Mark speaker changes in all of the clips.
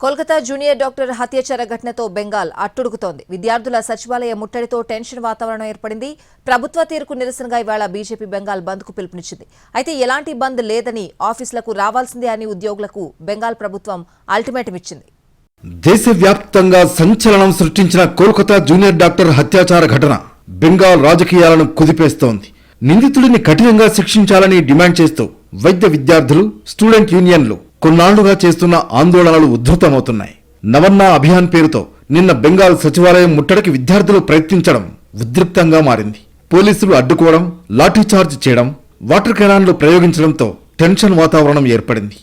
Speaker 1: Kolkata junior doctor హత్యాచార ఘటనతో బెంగాల్ అట్టుడుకుతోంది. విద్యార్థుల సచివాలయ ముట్టడితో టెన్షన్ వాతావరణం ఏర్పడింది. ప్రభుత్వ తీరుకు నిరసనగా ఇవాళ బీజేపీ బెంగాల్ బంద్కు పిలుపునిచ్చింది. అయితే ఎలాంటి బంద్ లేదని ఆఫీసులకు రావాల్సిందే అని ఉద్యోగులకు బెంగాల్ ప్రభుత్వం అల్టిమేటం ఇచ్చింది.
Speaker 2: దేశవ్యాప్తంగా సంచలనం సృష్టించిన కోల్కతా జూనియర్ డాక్టర్ హత్యాచార ఘటన బెంగాల్ రాజకీయాలను కుదిపేస్తోంది. నిందితుడిని కఠినంగా శిక్షించాలని డిమాండ్ చేస్తూ వైద్య విద్యార్థులు స్టూడెంట్ యూనియన్లు కొన్నాళ్ళుగా చేస్తున్న ఆందోళనలు ఉధృతమవుతున్నాయి. నవన్నా అభియాన్ పేరుతో నిన్న బెంగాల్ సచివాలయం ముట్టడికి విద్యార్థులు ప్రయత్నించడం ఉద్రిక్తంగా మారింది. పోలీసులు అడ్డుకోవడం లాఠీచార్జ్ చేయడం వాటర్ కెనాన్లు ప్రయోగించడంతో టెన్షన్ వాతావరణం ఏర్పడింది.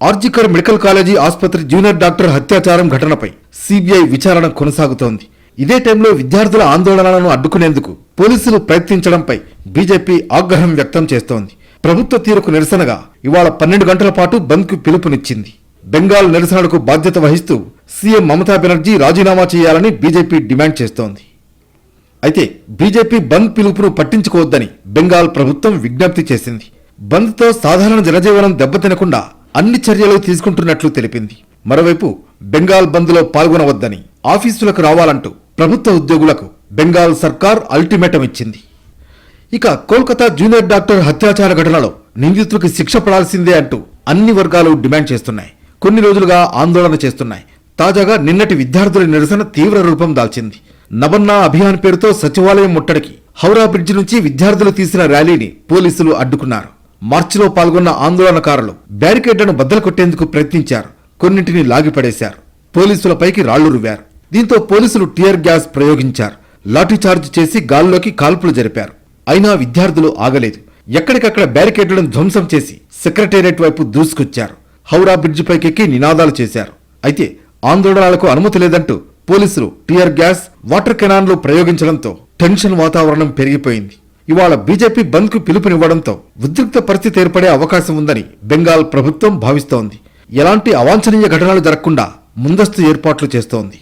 Speaker 2: ఆర్జికర్ మెడికల్ కాలేజీ ఆసుపత్రి జూనియర్ డాక్టర్ హత్యాచారం ఘటనపై సిబిఐ విచారణ కొనసాగుతోంది. ఇదే టైంలో విద్యార్థుల ఆందోళనలను అడ్డుకునేందుకు పోలీసులు ప్రయత్నించడంపై బీజేపీ ఆగ్రహం వ్యక్తం చేస్తోంది. ప్రభుత్వ తీరుకు నిరసనగా ఇవాళ పన్నెండు గంటల పాటు బంద్కు పిలుపునిచ్చింది. బెంగాల్ నిరసనలకు బాధ్యత వహిస్తూ సీఎం మమతా బెనర్జీ రాజీనామా చేయాలని బీజేపీ డిమాండ్ చేస్తోంది. అయితే బీజేపీ బంద్ పిలుపును పట్టించుకోవద్దని బెంగాల్ ప్రభుత్వం విజ్ఞప్తి చేసింది. బంద్తో సాధారణ జనజీవనం దెబ్బతినకుండా అన్ని చర్యలు తీసుకుంటున్నట్లు తెలిపింది. మరోవైపు బెంగాల్ బంద్లో పాల్గొనవద్దని ఆఫీసులకు రావాలంటూ ప్రభుత్వ ఉద్యోగులకు బెంగాల్ సర్కార్ అల్టిమేటం ఇచ్చింది. ఇక కోల్కతా జూనియర్ డాక్టర్ హత్యాచార ఘటనలో నిందితుడికి శిక్ష పడాల్సిందే అంటూ అన్ని వర్గాలు డిమాండ్ చేస్తున్నాయి. కొన్ని రోజులుగా ఆందోళన చేస్తున్నాయి. తాజాగా నిన్నటి విద్యార్థుల నిరసన తీవ్ర రూపం దాల్చింది. నవన్నా అభియాన్ పేరుతో సచివాలయం ముట్టడికి హౌరా బ్రిడ్జి నుంచి విద్యార్థులు తీసిన ర్యాలీని పోలీసులు అడ్డుకున్నారు. మార్చిలో పాల్గొన్న ఆందోళనకారులు బ్యారికేడ్లను బద్దలు కొట్టేందుకు ప్రయత్నించారు. కొన్నింటిని లాగిపడేశారు. పోలీసులపైకి రాళ్ళు రువ్వారు. దీంతో పోలీసులు టియర్ గ్యాస్ ప్రయోగించారు. లాఠీచార్జ్ చేసి గాల్లోకి కాల్పులు జరిపారు. అయినా విద్యార్థులు ఆగలేదు. ఎక్కడికక్కడ బ్యారికేడ్లను ధ్వంసం చేసి సెక్రటేరియట్ వైపు దూసుకొచ్చారు. హౌరా బ్రిడ్జిపైకెక్కి నినాదాలు చేశారు. అయితే ఆందోళనలకు అనుమతి లేదంటూ పోలీసులు టియర్ గ్యాస్ వాటర్ కెనాన్లు ప్రయోగించడంతో టెన్షన్ వాతావరణం పెరిగిపోయింది. ఇవాళ బీజేపీ బంద్కు పిలుపునివ్వడంతో ఉద్రిక్త పరిస్థితి ఏర్పడే అవకాశం ఉందని బెంగాల్ ప్రభుత్వం భావిస్తోంది. ఎలాంటి అవాంఛనీయ ఘటనలు జరగకుండా ముందస్తు ఏర్పాట్లు చేస్తోంది.